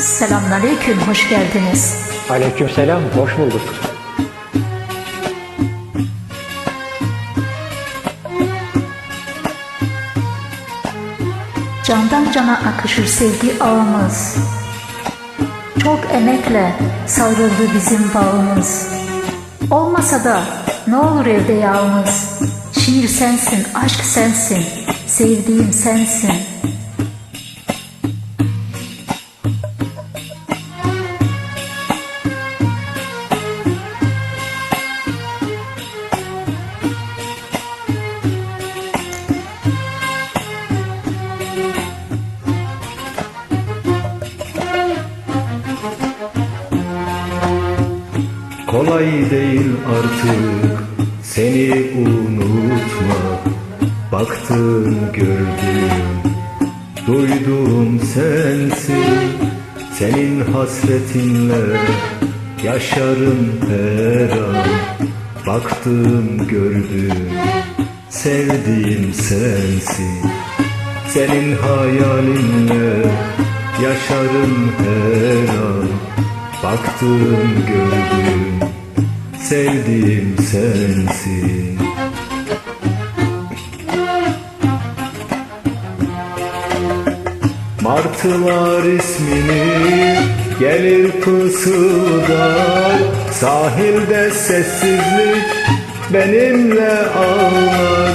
Selamünaleyküm, hoş geldiniz. Aleykümselam, hoş bulduk. Candan cana akışır sevgi ağımız. Çok emekle savruldu bizim bağımız. Olmasa da ne olur evde yağımız. Şiir sensin, aşk sensin, sevdiğim sensin. Kolay değil artık seni unutmak Baktım gördüm duydum sensin. Senin hasretinle yaşarım her an. Baktım gördüm sevdiğim sensin. Senin hayalinle yaşarım her an Baktım gördüm sevdiğim sensin. Martılar ismini gelir fısıldar Sahilde sessizlik benimle ağlar.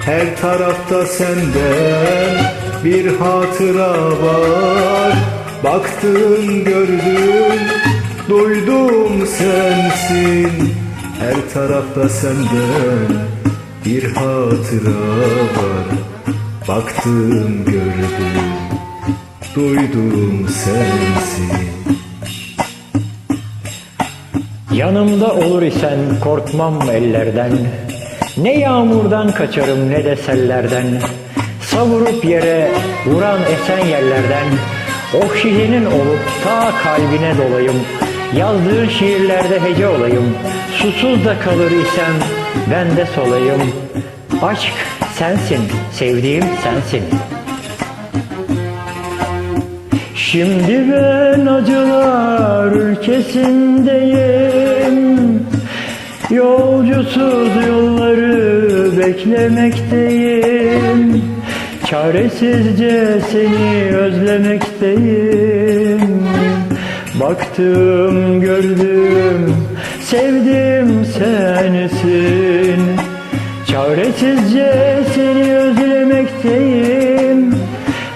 Her tarafta senden bir hatıra var Baktım gördüm duydum sensin Her tarafta senden bir hatıra var Baktım gördüm duydum sensin Yanımda olur isen korkmam ellerden. Ne yağmurdan kaçarım ne de sellerden. Savurup yere vuran esen yerlerden. Oksijenin olup ta kalbine dolayım. Yazdığın şiirlerde hece olayım. Susuz da kalır isem ben de solayım. Aşk sensin, sevdiğim sensin. Şimdi ben acılar ülkesindeyim Yolcusuz yolları beklemekteyim Çaresizce seni özlemekteyim. Baktım gördüm sevdim sensin. Çaresizce seni özlemekteyim.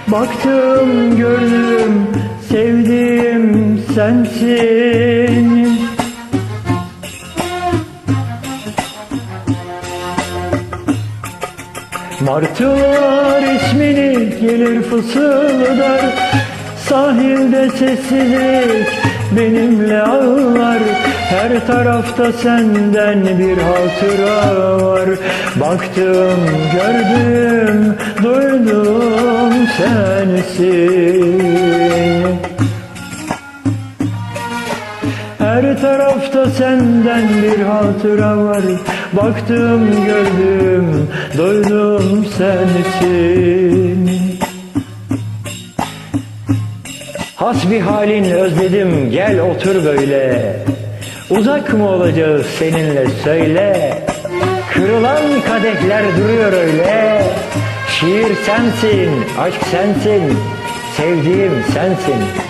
Baktım gördüm sevdiğim sensin Martılar ismini gelir fısıldar. Sahilde sessizlik benimle ağlar. Her tarafta senden bir hatıra var. Baktım gördüm duydum sensin tarafta senden bir hatıra var. Baktım gördüm duydum sensin. Has bir halin özledim gel otur böyle. Uzak mı olacağız seninle söyle. Kırılan kadehler duruyor öyle. Şiir sensin, aşk sensin, sevdiğim sensin